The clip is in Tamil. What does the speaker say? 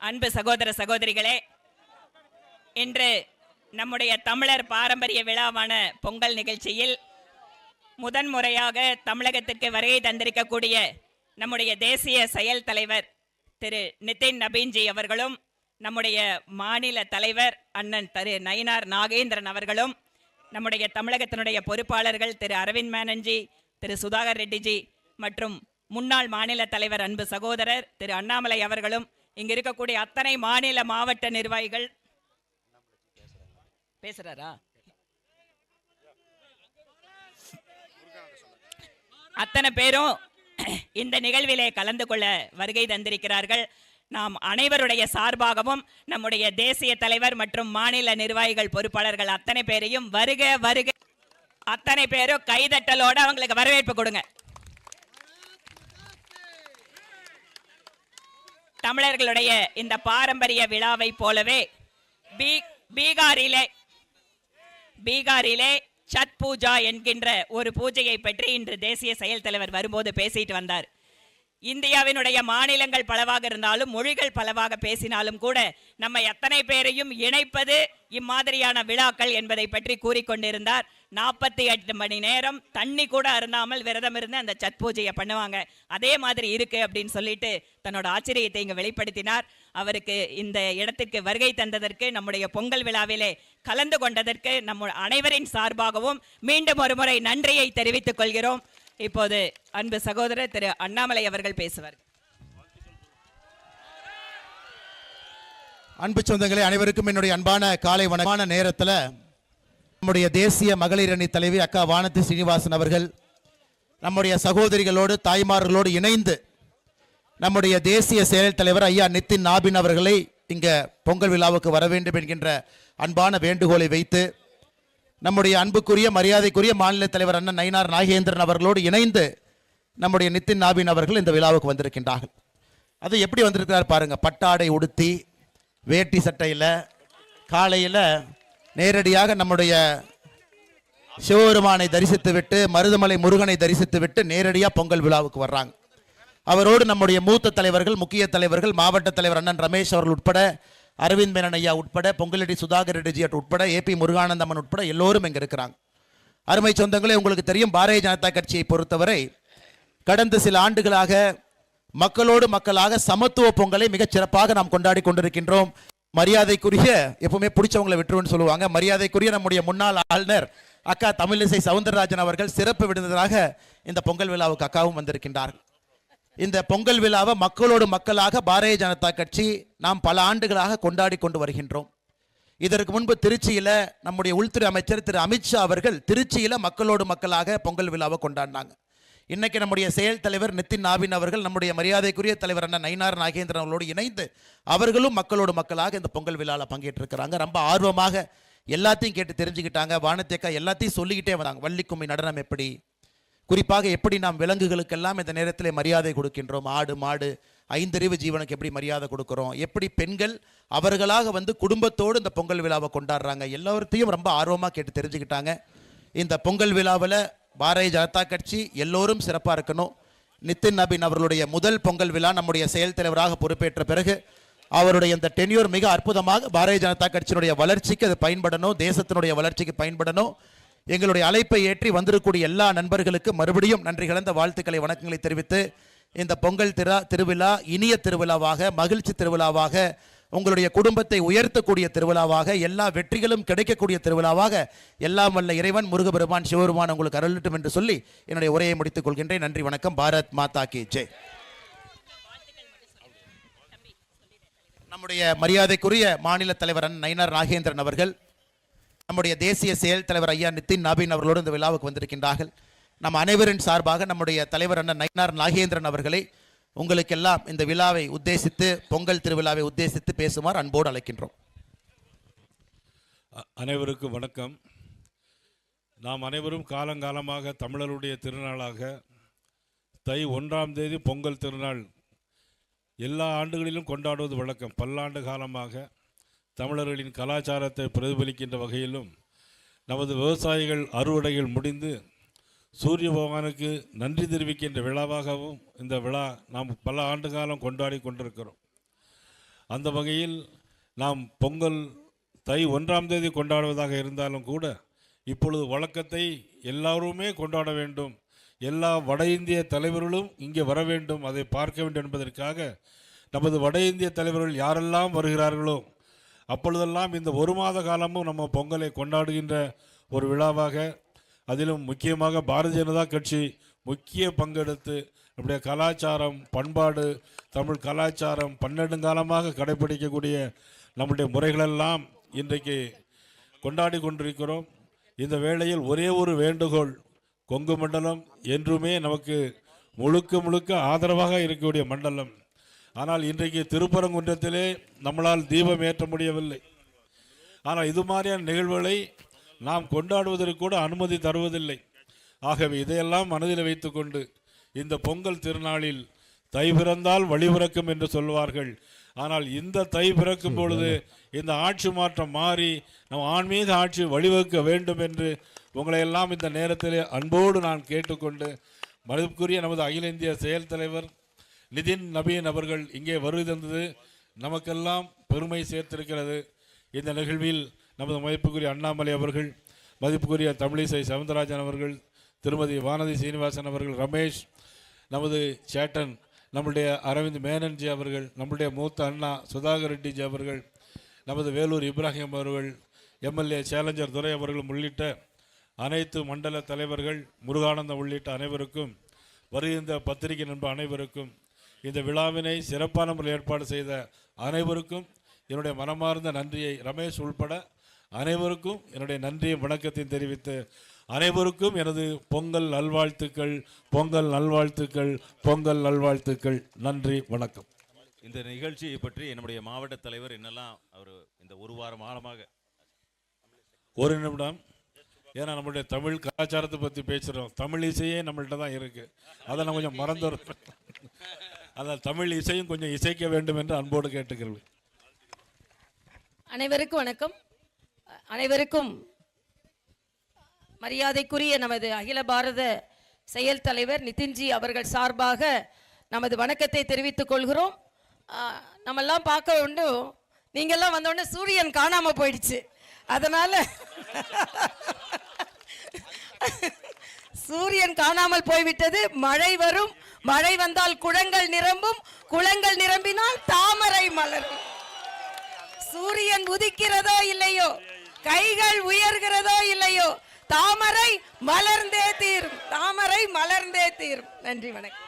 அன்பு சகோதர சகோதரிகளே இன்று நம்முடைய தமிழர் பாரம்பரிய விழாவான பொங்கல் நிகழ்ச்சியில் முதன்முறையாக தமிழகத்திற்கு வருகை தந்திருக்கக்கூடிய நம்முடைய தேசிய செயல் தலைவர் திரு நிதின் நபீன்ஜி அவர்களும் நம்முடைய மாநில தலைவர் அண்ணன் திரு நயினார் நாகேந்திரன் அவர்களும் நம்முடைய தமிழகத்தினுடைய பொறுப்பாளர்கள் திரு அரவிந்த் மேனன்ஜி திரு சுதாகர் ரெட்டிஜி மற்றும் முன்னாள் மாநில தலைவர் அன்பு சகோதரர் திரு அண்ணாமலை அவர்களும் இங்க இருக்கக்கூடிய அத்தனை மாநில மாவட்ட நிர்வாகிகள். பேசுறாரா? அத்தனை பேரும் இந்த நிகழ்விலே கலந்து கொள்ள வருகை தந்திருக்கிறார்கள். நாம் அனைவருடைய சார்பாகவும் நம்முடைய தேசிய தலைவர் மற்றும் மாநில நிர்வாகிகள் பொறுப்பாளர்கள் அத்தனை பேரையும் வருக வருக. அத்தனை பேரும் கைதட்டலோட அவங்களுக்கு வரவேற்பு கொடுங்க. தமிழர்களுடைய இந்த பாரம்பரிய விழாவை போலவே பீ பீகாரிலே பீகாரிலே சத் பூஜா என்கின்ற ஒரு பூஜையை பற்றி இன்று தேசிய செயல் தலைவர் வரும்போது பேசிட்டு வந்தார். இந்தியாவினுடைய மாநிலங்கள் பலவாக இருந்தாலும் மொழிகள் பலவாக பேசினாலும் கூட நம்ம எத்தனை பேரையும் இணைப்பது இம்மாதிரியான விழாக்கள் என்பதை பற்றி கூறிக்கொண்டிருந்தார். நாற்பத்தி எட்டு மணி நேரம் தண்ணி கூட அருந்தாமல் விரதம் இருந்து அந்த சத் பூஜையை பண்ணுவாங்க. அதே மாதிரி இருக்கு அப்படின்னு சொல்லிட்டு தன்னோட ஆச்சரியத்தை இங்கு வெளிப்படுத்தினார். அவருக்கு இந்த இடத்திற்கு வருகை தந்ததற்கு நம்முடைய பொங்கல் விழாவிலே கலந்து கொண்டதற்கு நம்ம அனைவரின் சார்பாகவும் மீண்டும் ஒரு முறை நன்றியை தெரிவித்துக் கொள்கிறோம். இப்போது அன்பு சகோதரர் திரு அண்ணாமலை அவர்கள் பேசுவார். அன்பு சொந்தங்களே அனைவருக்கும் என்னுடைய அன்பான காலை வணக்கமான நேரத்தில் நம்முடைய தேசிய மகளிர் அணி தலைவி அக்கா வானதி சீனிவாசன் அவர்கள் நம்முடைய சகோதரிகளோடு தாய்மார்களோடு இணைந்து நம்முடைய தேசிய செயல் தலைவர் ஐயா நித்தின் நாபின் அவர்களை இங்க பொங்கல் விழாவுக்கு வர வேண்டும் என்கின்ற அன்பான வேண்டுகோளை வைத்து நம்முடைய அன்புக்குரிய மரியாதைக்குரிய மாநில தலைவர் அண்ணன் நயினார் நாகேந்திரன் அவர்களோடு இணைந்து நம்முடைய நித்தின் நாபின் அவர்கள் இந்த விழாவுக்கு வந்திருக்கின்றார்கள். அது எப்படி வந்திருக்கிறார் பாருங்க. பட்டாடை உடுத்தி வேட்டி சட்டையில் காலையில் நேரடியாக நம்முடைய சிவபெருமானை தரிசித்து விட்டு மருதமலை முருகனை தரிசித்து விட்டு நேரடியாக பொங்கல் விழாவுக்கு வர்றாங்க. அவரோடு நம்முடைய மூத்த தலைவர்கள் முக்கிய தலைவர்கள் மாவட்ட தலைவர் அண்ணன் ரமேஷ் அவர்கள் உட்பட அரவிந்த் மேனன் ஐயா உட்பட பொங்கலடி சுதாகர் ரெட்டிஜி உட்பட ஏ பி முருகானந்தம்மன் உட்பட எல்லோரும் இங்கே இருக்கிறாங்க. அருமை சொந்தங்களே உங்களுக்கு தெரியும் பாரதிய ஜனதா கட்சியை பொறுத்தவரை கடந்த சில ஆண்டுகளாக மக்களோடு மக்களாக சமத்துவ பொங்கலை மிகச் சிறப்பாக நாம் கொண்டாடி கொண்டிருக்கின்றோம். மரியாதைக்குரிய எப்பவுமே பிடிச்சவங்களை விட்டுருன்னு சொல்லுவாங்க. மரியாதைக்குரிய நம்முடைய முன்னாள் ஆளுநர் அக்கா தமிழிசை சவுந்தரராஜன் அவர்கள் சிறப்பு விடுந்ததாக இந்த பொங்கல் விழாவுக்கு அக்காவும் வந்திருக்கின்றார்கள் இந்த பொங்கல் விழாவை மக்களோடு மக்களாக பாரதிய ஜனதா கட்சி நாம் பல ஆண்டுகளாக கொண்டாடி கொண்டு வருகின்றோம். இதற்கு முன்பு திருச்சியில் நம்முடைய உள்துறை அமைச்சர் திரு அமித்ஷா அவர்கள் திருச்சியில் மக்களோடு மக்களாக பொங்கல் விழாவை கொண்டாடினாங்க. இன்றைக்கி நம்முடைய செயல் தலைவர் நித்தின் நாவின் அவர்கள் நம்முடைய மரியாதைக்குரிய தலைவர் அண்ணன் நயினார் நாகேந்திரன் அவர்களோடு இணைந்து அவர்களும் மக்களோடு மக்களாக இந்த பொங்கல் விழாவில் பங்கேற்றிருக்கிறாங்க. ரொம்ப ஆர்வமாக எல்லாத்தையும் கேட்டு தெரிஞ்சுக்கிட்டாங்க. வானத்தேக்கா எல்லாத்தையும் சொல்லிக்கிட்டே வந்தாங்க வள்ளிக்கும்மி நடனம் எப்படி? குறிப்பாக எப்படி நாம் விலங்குகளுக்கெல்லாம் இந்த நேரத்தில் மரியாதை கொடுக்கின்றோம்? ஆடு மாடு ஐந்தறிவு ஜீவனுக்கு எப்படி மரியாதை கொடுக்குறோம்? எப்படி பெண்கள் அவர்களாக வந்து குடும்பத்தோடு இந்த பொங்கல் விழாவை கொண்டாடுறாங்க? எல்லாத்தையும் ரொம்ப ஆர்வமாக கேட்டு தெரிஞ்சுக்கிட்டாங்க. இந்த பொங்கல் விழாவில் பாரதிய ஜனதா கட்சி எல்லோரும் சிறப்பாக இருக்கணும். நிதின் நபின் அவர்களுடைய முதல் பொங்கல் விழா நம்முடைய செயல் தலைவராக பொறுப்பேற்ற பிறகு அவருடைய இந்த டென்யூர் மிக அற்புதமாக பாரதிய ஜனதா கட்சியினுடைய வளர்ச்சிக்கு அது பயன்படணும் தேசத்தினுடைய வளர்ச்சிக்கு பயன்படணும். எங்களுடைய அழைப்பை ஏற்றி வந்திருக்கக்கூடிய எல்லா நண்பர்களுக்கு மறுபடியும் நன்றி கலந்த வாழ்த்துக்களை வணக்கங்களை தெரிவித்து இந்த பொங்கல் திரா திருவிழா இனிய திருவிழாவாக மகிழ்ச்சி திருவிழாவாக உங்களுடைய குடும்பத்தை உயர்த்தக்கூடிய திருவிழாவாக எல்லா வெற்றிகளும் கிடைக்கக்கூடிய திருவிழாவாக எல்லாம் வல்ல இறைவன் முருகபெருமான் சிவபெருமான் உங்களுக்கு அருளட்டும் என்று சொல்லி என்னுடைய உரையை முடித்துக் கொள்கின்றேன். நன்றி வணக்கம். பாரத் மாதா கி ஜெய். நம்முடைய மரியாதைக்குரிய மாநில தலைவர் அண்ணன் நயினார் நாகேந்திரன் அவர்கள் நம்முடைய தேசிய செயல் தலைவர் ஐயா நிதின் நாபின் அவர்களோடு இந்த விழாவுக்கு வந்திருக்கின்றார்கள். நம் அனைவரின் சார்பாக நம்முடைய தலைவர் அண்ணன் நயினார் நாகேந்திரன் அவர்களை உங்களுக்கெல்லாம் இந்த விழாவை உத்தேசித்து பொங்கல் திருவிழாவை உத்தேசித்து பேசுமாறு அன்போடு அழைக்கின்றோம். அனைவருக்கும் வணக்கம். நாம் அனைவரும் காலங்காலமாக தமிழருடைய திருநாளாக தை ஒன்றாம் தேதி பொங்கல் திருநாள் எல்லா ஆண்டுகளிலும் கொண்டாடுவது வழக்கம். பல்லாண்டு காலமாக தமிழர்களின் கலாச்சாரத்தை பிரதிபலிக்கின்ற வகையிலும் நமது விவசாயிகள் அறுவடைகள் முடிந்து சூரிய பகவானுக்கு நன்றி தெரிவிக்கின்ற விழாவாகவும் இந்த விழா நாம் பல ஆண்டு காலம் கொண்டாடி கொண்டிருக்கிறோம். அந்த வகையில் நாம் பொங்கல் தை ஒன்றாம் தேதி கொண்டாடுவதாக இருந்தாலும் கூட இப்பொழுது வழக்கத்தை எல்லாருமே கொண்டாட வேண்டும். எல்லா வட இந்திய தலைவர்களும் இங்கே வர வேண்டும். அதை பார்க்க வேண்டும் என்பதற்காக நமது வட இந்திய தலைவர்கள் யாரெல்லாம் வருகிறார்களோ அப்பொழுதெல்லாம் இந்த ஒரு மாத காலமும் நம்ம பொங்கலை கொண்டாடுகின்ற ஒரு விழாவாக அதிலும் முக்கியமாக பாரதிய ஜனதா கட்சி முக்கிய பங்கெடுத்து நம்முடைய கலாச்சாரம் பண்பாடு தமிழ் கலாச்சாரம் பன்னெடுங்காலமாக கடைபிடிக்கக்கூடிய நம்முடைய முறைகளெல்லாம் இன்றைக்கு கொண்டாடி கொண்டிருக்கிறோம். இந்த வேளையில் ஒரே ஒரு வேண்டுகோள் கொங்கு மண்டலம் என்றுமே நமக்கு முழுக்க முழுக்க ஆதரவாக இருக்கக்கூடிய மண்டலம். ஆனால் இன்றைக்கு திருப்பரங்குன்றத்திலே நம்மளால் தீபம் ஏற்ற முடியவில்லை. ஆனால் இது மாதிரியான நிகழ்வுகளை நாம் கொண்டாடுவதற்கு கூட அனுமதி தருவதில்லை. ஆகவே இதையெல்லாம் மனதில் வைத்துக்கொண்டு இந்த பொங்கல் திருநாளில் தை பிறந்தால் வழி பிறக்கும் என்று சொல்வார்கள். ஆனால் இந்த தை பிறக்கும் பொழுது இந்த ஆட்சி மாற்றம் மாறி நம் ஆன்மீக ஆட்சி வழிவகுக்க வேண்டும் என்று உங்களை எல்லாம் இந்த நேரத்திலே அன்போடு நான் கேட்டுக்கொண்டு மதிப்புக்குரிய நமது அகில இந்திய செயல் தலைவர் நிதின் நபீன் அவர்கள் இங்கே வருகை தந்தது. நமக்கெல்லாம் பெருமை சேர்த்திருக்கிறது. இந்த நிகழ்வில் நமது மதிப்புக்குரிய அண்ணாமலை அவர்கள் மதிப்புக்குரிய தமிழிசை சவுந்தரராஜன் அவர்கள் திருமதி வானதி சீனிவாசன் அவர்கள் ரமேஷ் நமது சேட்டன் நம்முடைய அரவிந்த் மேனன்ஜி அவர்கள் நம்முடைய மூத்த அண்ணா சுதாகர் ரெட்டிஜி அவர்கள் நமது வேலூர் இப்ராஹிம் அவர்கள் எம்எல்ஏ சேலஞ்சர் துரை அவர்கள் உள்ளிட்ட அனைத்து மண்டல தலைவர்கள் முருகானந்தம் உள்ளிட்ட அனைவருக்கும் வருகின்ற பத்திரிகை நண்பர் அனைவருக்கும் இந்த விழாவினை சிறப்பான முறையில் ஏற்பாடு செய்த அனைவருக்கும் என்னுடைய மனமார்ந்த நன்றியை. ரமேஷ் உள்பட அனைவருக்கும் என்னுடைய நன்றியை வணக்கத்தையும் தெரிவித்து அனைவருக்கும் எனது பொங்கல் நல்வாழ்த்துக்கள் பொங்கல் நல்வாழ்த்துக்கள் பொங்கல் நல்வாழ்த்துக்கள். நன்றி வணக்கம். இந்த நிகழ்ச்சியை பற்றி நம்முடைய மாவட்ட தலைவர் என்னெல்லாம் அவர் இந்த ஒரு வாரம் காலமாக ஒரு நிமிடம். ஏன்னா நம்மளுடைய தமிழ் கலாச்சாரத்தை பற்றி பேசுகிறோம் தமிழ் இசையே நம்மள்ட்ட தான் இருக்கு. அதை நான் கொஞ்சம் மறந்துடுறேன் அதான் தமிழ் இசையும் கொஞ்சம் இசைக்க வேண்டும் என்று அன்போடு கேட்டுக்கிறேன். அனைவருக்கும் வணக்கம். அனைவருக்கும் மரியாதைக்குரிய நமது அகில பாரத செயல் தலைவர் நிதின்ஜி அவர்கள் சார்பாக நமது வணக்கத்தை தெரிவித்துக் கொள்கிறோம். நம்மெல்லாம் பார்க்க உண்டு. நீங்கள்லாம் வந்தோடனே சூரியன் காணாமல் போயிடுச்சு. அதனால் சூரியன் காணாமல் போய்விட்டது. மழை வரும். மழை வந்தால் குளங்கள் நிரம்பும். குளங்கள் நிரம்பினால் தாமரை மலரும். சூரியன் உதிக்கிறதோ இல்லையோ? கைகள் உயர்கிறதோ இல்லையோ தாமரை மலர்ந்தே தீரும். தாமரை மலர்ந்தே தீரும். நன்றி வணக்கம்.